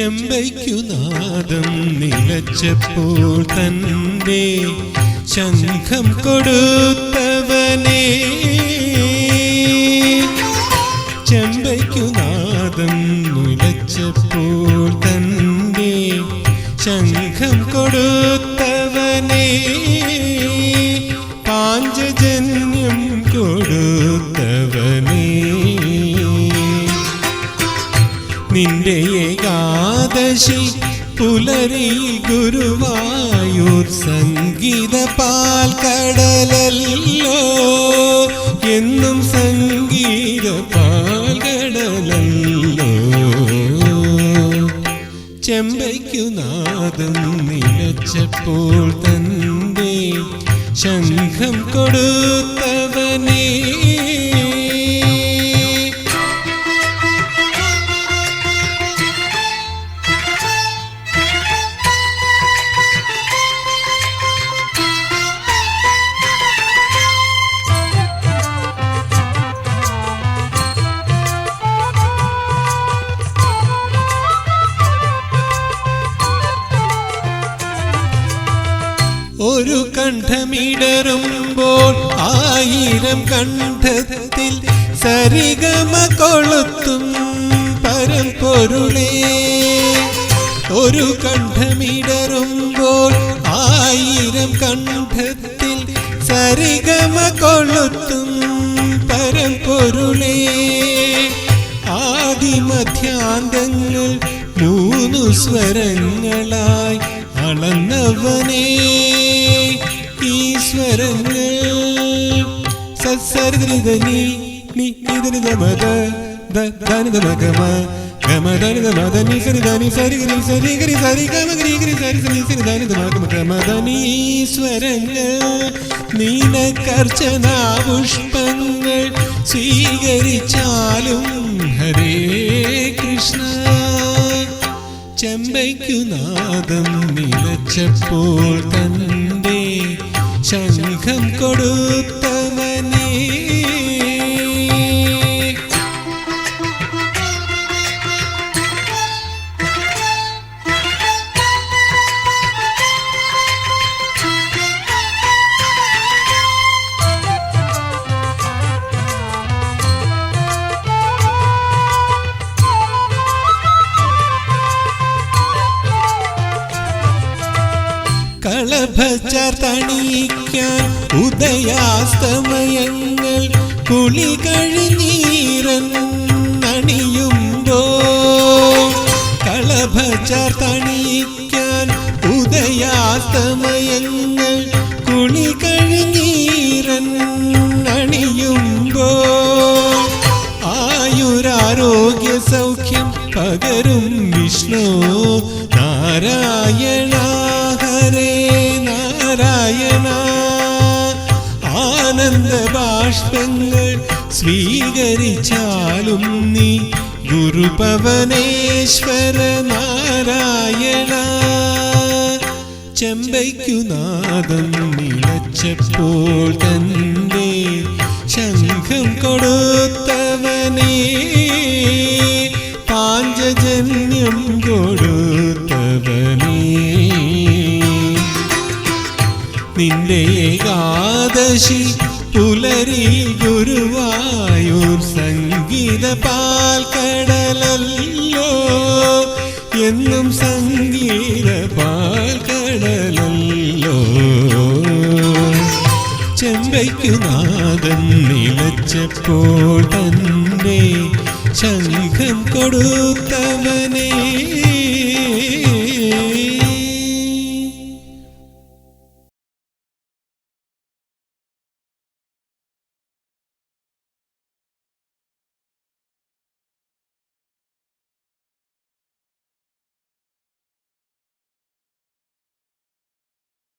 ചെമ്പയ്ക്കുനാദം നിലച്ചപ്പോൾ തന്റെ ശംഖം കൊടുത്തവനെ. ചെമ്പയ്ക്കു നാദം നിലച്ചപ്പോൾ തന്റെ ശംഖം കൊടുത്തവനേ. ഏകാദശി പുലരി ഗുരുവായൂർ സംഗീത പാൽക്കടലല്ലോ. എന്നും സംഗീത പാൽക്കടലല്ലോ. ചെമ്പയ്ക്കുനാദം നിലച്ചപ്പോൾ തന്നെ ശംഖം കൊടുത്തവനേ ഒരു കണ്ഠമിടറുമ്പോൾ ആയിരം കണ്ഠത്തിൽ സരിഗമ കൊളുത്തും പരമ്പൊരുളേ ഒരു കണ്ഠമിടറുമ്പോൾ ആയിരം കണ്ഠത്തിൽ സരിഗമ കൊളുത്തും പരമ്പൊരുളേ ആദിമധ്യാന്തങ്ങൾ മൂന്നു സ്വരങ്ങളായി അളന്നവനേ. ഈശ്വരങ്ങൾ സത്സരിതനി നി ഇതിനിത മത ധനിത മഗമ ഗമ ധനിത മത നി സരി ധനി സരി ഗരി സരി ഗരി സരി ഗമ ഗരി പുഷ്പങ്ങൾ സ്വീകരിച്ചാലും ഹരേ കൃഷ്ണ. ചെമ്പയ്ക്കുനാദം നിലച്ചപ്പോൾ തന്റെ ശംഖം കൊടുത്തവനേ കളഭച്ചതണിക്കാൻ ഉദയാസ്തമയങ്ങൾ കുളി കഴിഞ്ഞീരൻ അണിയുണ്ടോ ഉദയാസ്തമയങ്ങൾ കുളി കഴിഞ്ഞീരൻ ആയുരാരോഗ്യ സൗഖ്യം പകരും വിഷ്ണു നാരായണ ബാഷ്പങ്ങൾ സ്വീകരിച്ചാലും നീ ഗുരുപവനേശ്വര നാരായണ. ചെമ്പയ്ക്കു നാദം നിലച്ചപ്പോൾ തന്റെ ശംഖം കൊടുത്തവനേ. പാഞ്ചജന്യം കൊടുത്തവനേ. നിന്റെ ഏകാദശി പുലരി ഗുരുവായൂർ സംഗീത പാൽക്കടലല്ലോ. എന്നും സംഗീത പാൽക്കടലല്ലോ. ചെമ്പയ്ക്കുനാദം നിലച്ചപ്പോൾ തന്നെ ശംഖം കൊടുത്തവനേ.